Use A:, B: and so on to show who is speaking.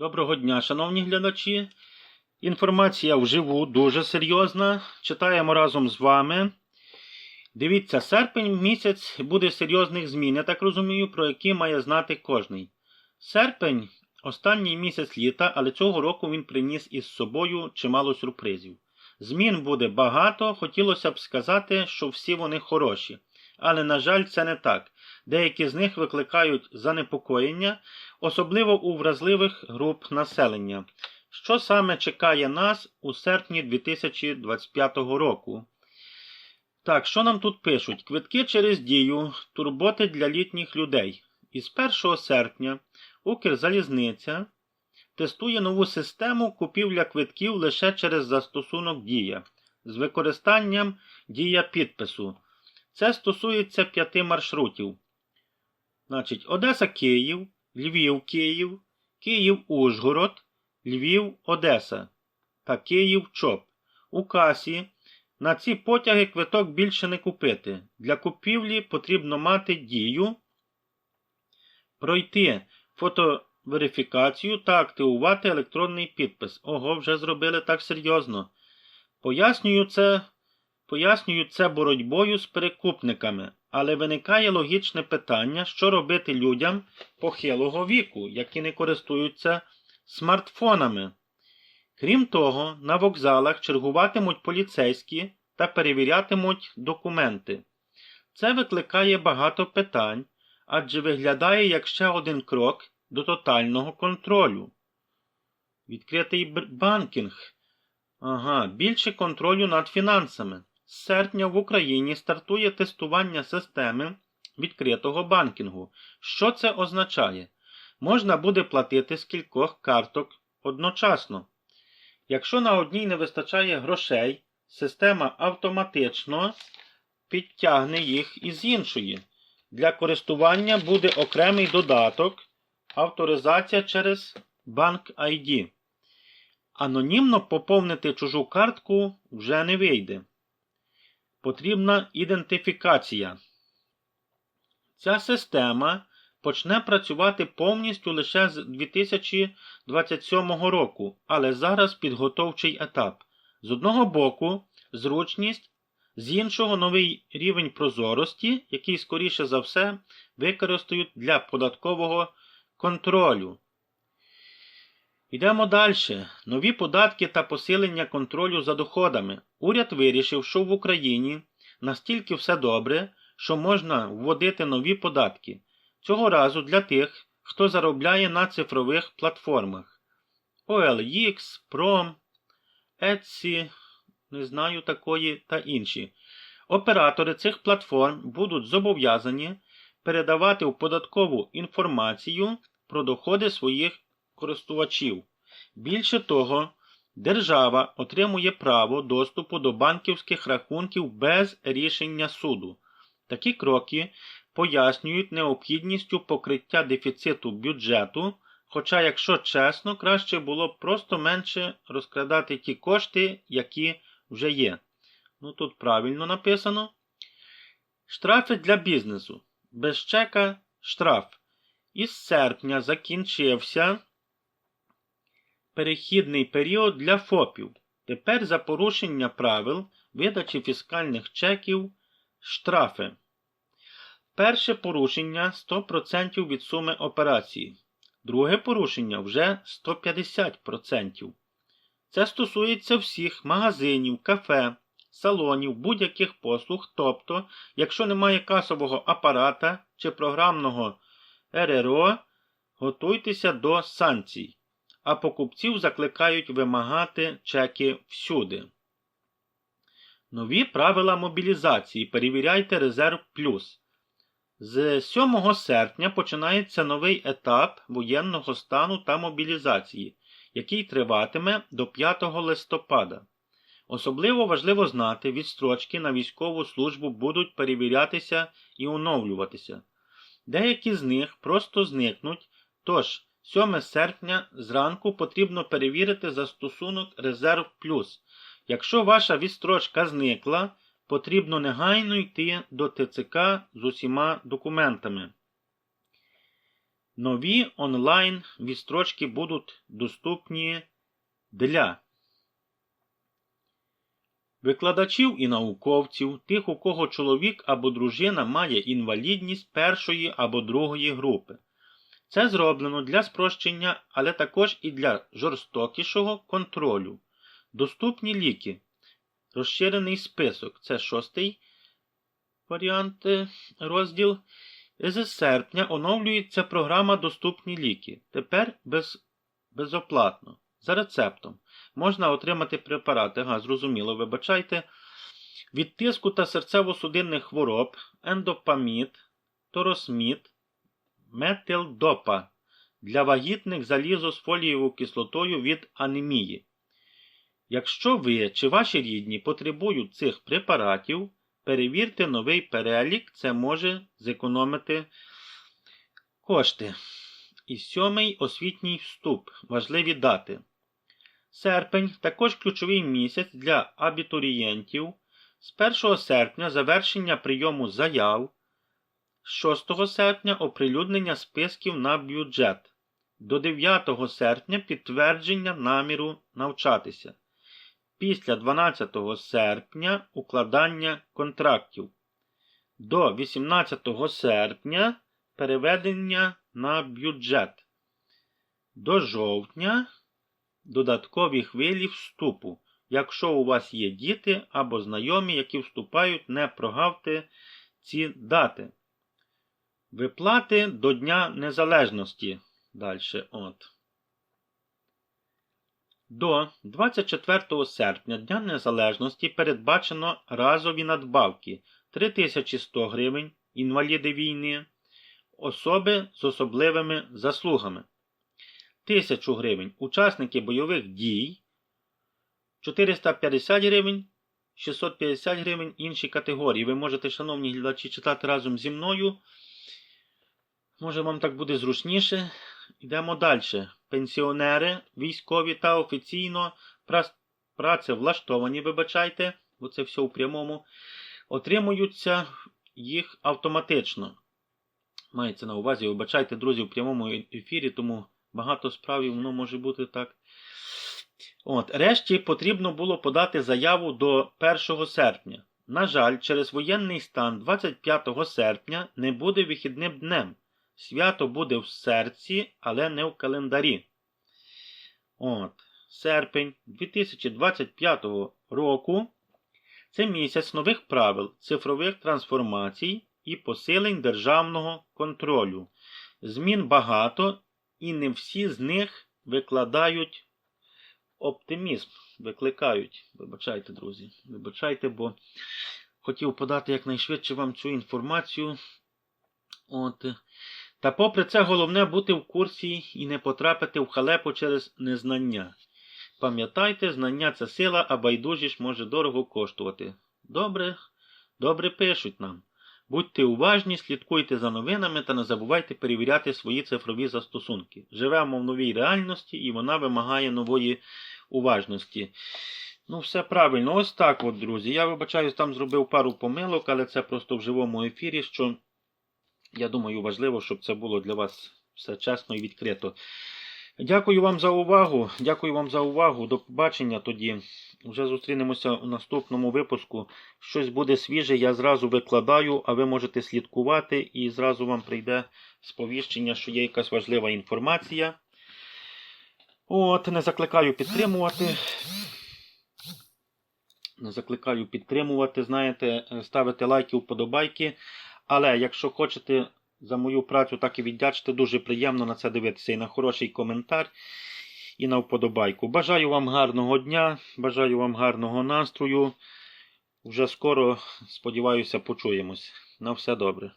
A: Доброго дня, шановні глядачі. Інформація вживу дуже серйозна. Читаємо разом з вами. Дивіться, серпень місяць буде серйозних змін, я так розумію, про які має знати кожний. Серпень останній місяць літа, але цього року він приніс із собою чимало сюрпризів. Змін буде багато, хотілося б сказати, що всі вони хороші. Але, на жаль, це не так. Деякі з них викликають занепокоєння, особливо у вразливих груп населення. Що саме чекає нас у серпні 2025 року? Так, що нам тут пишуть? Квитки через дію, турботи для літніх людей. Із 1 серпня Укрзалізниця тестує нову систему купівля квитків лише через застосунок Дія з використанням дія підпису. Це стосується п'яти маршрутів. Значить, Одеса Київ, Львів Київ, Київ Ужгород, Львів Одеса та Київ Чоп. У касі на ці потяги квиток більше не купити. Для купівлі потрібно мати дію, пройти фотоверифікацію та активувати електронний підпис. Ого, вже зробили так серйозно. Пояснюю це, пояснюю це боротьбою з перекупниками, але виникає логічне питання, що робити людям похилого віку, які не користуються смартфонами. Крім того, на вокзалах чергуватимуть поліцейські та перевірятимуть документи. Це викликає багато питань, адже виглядає як ще один крок до тотального контролю. Відкритий банкінг. Ага, більше контролю над фінансами. З серпня в Україні стартує тестування системи відкритого банкінгу. Що це означає? Можна буде платити з кількох карток одночасно. Якщо на одній не вистачає грошей, система автоматично підтягне їх із іншої. Для користування буде окремий додаток авторизація через Bank ID. Анонімно поповнити чужу картку вже не вийде. Потрібна ідентифікація. Ця система почне працювати повністю лише з 2027 року, але зараз підготовчий етап. З одного боку, зручність, з іншого новий рівень прозорості, який, скоріше за все, використають для податкового контролю. Йдемо далі. Нові податки та посилення контролю за доходами. Уряд вирішив, що в Україні настільки все добре, що можна вводити нові податки. Цього разу для тих, хто заробляє на цифрових платформах. OLX, Prom, Etsy, не знаю такої та інші. Оператори цих платформ будуть зобов'язані передавати в податкову інформацію про доходи своїх користувачів. Більше того, держава отримує право доступу до банківських рахунків без рішення суду. Такі кроки пояснюють необхідністю покриття дефіциту бюджету, хоча, якщо чесно, краще було б просто менше розкрадати ті кошти, які вже є. Ну тут правильно написано. Штрафи для бізнесу. Без чека штраф. Із серпня закінчився перехідний період для ФОПів. Тепер за порушення правил видачі фіскальних чеків штрафи. Перше порушення 100% від суми операції. Друге порушення вже 150%. Це стосується всіх магазинів, кафе, салонів, будь-яких послуг, тобто, якщо немає касового апарата чи програмного РРО, готуйтеся до санкцій, а покупців закликають вимагати чеки всюди. Нові правила мобілізації. Перевіряйте резерв плюс. З 7 серпня починається новий етап воєнного стану та мобілізації, який триватиме до 5 листопада. Особливо важливо знати, відстрочки на військову службу будуть перевірятися і оновлюватися. Деякі з них просто зникнуть, тож 7 серпня зранку потрібно перевірити застосунок Резерв Плюс. Якщо ваша відстрочка зникла, потрібно негайно йти до ТЦК з усіма документами. Нові онлайн відстрочки будуть доступні для викладачів і науковців, тих, у кого чоловік або дружина має інвалідність першої або другої групи. Це зроблено для спрощення, але також і для жорстокішого контролю. Доступні ліки. Розширений список. Це шостий варіант е, розділ. З серпня оновлюється програма Доступні ліки. Тепер без, безоплатно. За рецептом. Можна отримати препарати, ага, зрозуміло, вибачайте, від тиску та серцево-судинних хвороб, ендопамід, торосмід, метилдопа для вагітних залізо з фолієвою кислотою від анемії. Якщо ви чи ваші рідні потребують цих препаратів, перевірте новий перелік, це може зекономити кошти. І сьомий освітній вступ. Важливі дати. Серпень також ключовий місяць для абітурієнтів. З 1 серпня завершення прийому заяв. З 6 серпня оприлюднення списків на бюджет. До 9 серпня підтвердження наміру навчатися. Після 12 серпня укладання контрактів. До 18 серпня переведення на бюджет. До жовтня додаткові хвилі вступу. Якщо у вас є діти або знайомі, які вступають, не прогавте ці дати. Виплати до Дня Незалежності. Далі. От. До 24 серпня Дня Незалежності передбачено разові надбавки 3100 гривень, інваліди війни, особи з особливими заслугами. 1000 гривень учасники бойових дій, 450 гривень, 650 гривень інші категорії. Ви можете, шановні глядачі, читати разом зі мною. Може, вам так буде зручніше. Йдемо далі. Пенсіонери, військові та офіційно працевлаштовані, вибачайте, бо це все у прямому, отримуються їх автоматично. Мається на увазі, вибачайте, друзі, в прямому ефірі, тому багато справ воно може бути так. От, Решті потрібно було подати заяву до 1 серпня. На жаль, через воєнний стан 25 серпня не буде вихідним днем. Свято буде в серці, але не в календарі. От, Серпень 2025 року це місяць нових правил, цифрових трансформацій і посилень державного контролю. Змін багато, і не всі з них викладають оптимізм, викликають. Вибачайте, друзі, вибачайте, бо хотів подати якнайшвидше вам цю інформацію. От. Та попри це головне бути в курсі і не потрапити в халепу через незнання. Пам'ятайте, знання це сила, а байдужість може дорого коштувати. Добре, добре пишуть нам. Будьте уважні, слідкуйте за новинами та не забувайте перевіряти свої цифрові застосунки. Живемо в новій реальності і вона вимагає нової уважності. Ну, все правильно, ось так, от, друзі. Я вибачаюсь, там зробив пару помилок, але це просто в живому ефірі, що я думаю, важливо, щоб це було для вас все чесно і відкрито. Дякую вам за увагу. Дякую вам за увагу. До побачення тоді. Вже зустрінемося у наступному випуску. Щось буде свіже, я зразу викладаю, а ви можете слідкувати, і зразу вам прийде сповіщення, що є якась важлива інформація. От, не закликаю підтримувати. Не закликаю підтримувати, знаєте, ставити лайки, вподобайки. Але якщо хочете за мою працю так і віддячити, дуже приємно на це дивитися і на хороший коментар, і на вподобайку. Бажаю вам гарного дня, бажаю вам гарного настрою. Вже скоро, сподіваюся, почуємось. На все добре.